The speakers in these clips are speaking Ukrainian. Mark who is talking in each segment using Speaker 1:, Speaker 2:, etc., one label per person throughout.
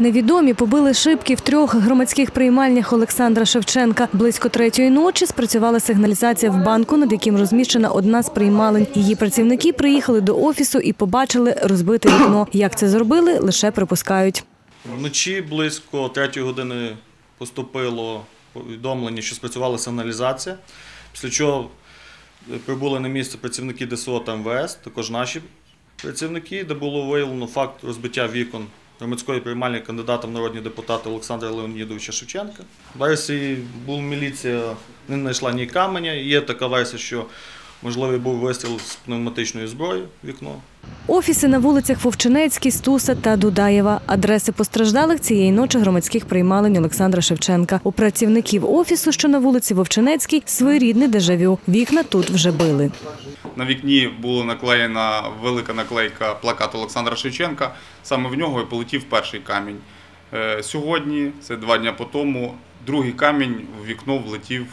Speaker 1: Невідомі побили шибки в трьох громадських приймальнях Олександра Шевченка. Близько третьої ночі спрацювала сигналізація в банку, над яким розміщена одна з приймалень. Її працівники приїхали до офісу і побачили розбите вікно. Як це зробили, лише припускають.
Speaker 2: Вночі близько третьої години поступило повідомлення, що спрацювала сигналізація, після чого е, прибули на місце працівники ДСО та МВС, також наші працівники, де було виявлено факт розбиття вікон громадської приймальні кандидата в народні депутати Олександра Леонідовича Шевченка. Версії був міліція не знайшла ні каменя. Є така версія, що можливий був вистріл з пневматичної зброї в вікно.
Speaker 1: Офіси на вулицях Вовчинецькій, Стуса та Дудаєва. Адреси постраждалих цієї ночі громадських приймалень Олександра Шевченка. У працівників офісу, що на вулиці Вовчинецькій, своєрідне дежавю. Вікна тут вже били.
Speaker 3: На вікні була наклеєна велика наклейка плакат Олександра Шевченка. Саме в нього і полетів перший камінь. Е, Сьогодні, це два дні по тому, другий камінь в вікно влетів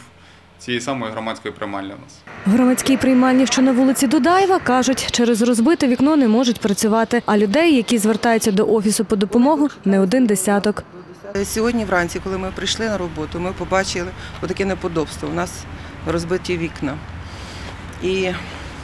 Speaker 3: цієї самої громадської приймальні у нас.
Speaker 1: Громадські приймальні, що на вулиці Дудаєва, кажуть, через розбите вікно не можуть працювати, а людей, які звертаються до офісу по допомогу, не один десяток.
Speaker 4: Сьогодні вранці, коли ми прийшли на роботу, ми побачили отаке неподобство. У нас розбиті вікна. І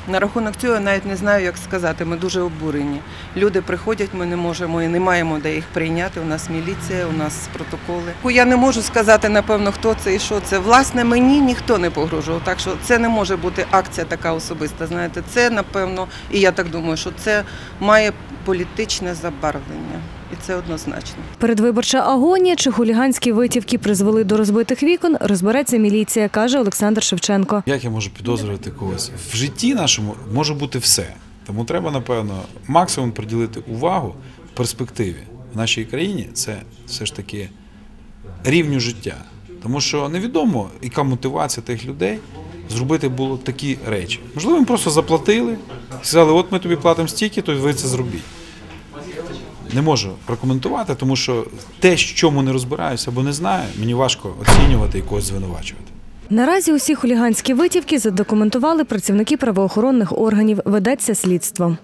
Speaker 4: на рахунок цього я навіть не знаю, як сказати. Ми дуже обурені. Люди приходять, ми не можемо і не маємо де їх прийняти. У нас міліція, у нас протоколи. Я не можу сказати, напевно, хто це і що це. Власне, мені ніхто не погрожував. Так що це не може бути акція така особиста. Знаєте, це напевно, і я так думаю, що це має політичне забарвлення. І це однозначно.
Speaker 1: Передвиборча агонія чи хуліганські витівки призвели до розбитих вікон, розбереться міліція, каже Олександр Шевченко.
Speaker 5: Як я можу підозрювати когось? В житті нашому може бути все. Тому треба, напевно, максимум приділити увагу в перспективі в нашій країні це все ж таки рівню життя. Тому що невідомо, яка мотивація тих людей зробити було такі речі. Можливо, їм просто заплатили, сказали, от ми тобі платимо стільки, то ви це зробіть. Не можу прокоментувати, тому що те, чому не розбираюся або не знаю, мені важко оцінювати і когось звинувачувати.
Speaker 1: Наразі усі хуліганські витівки задокументували працівники правоохоронних органів. Ведеться слідство.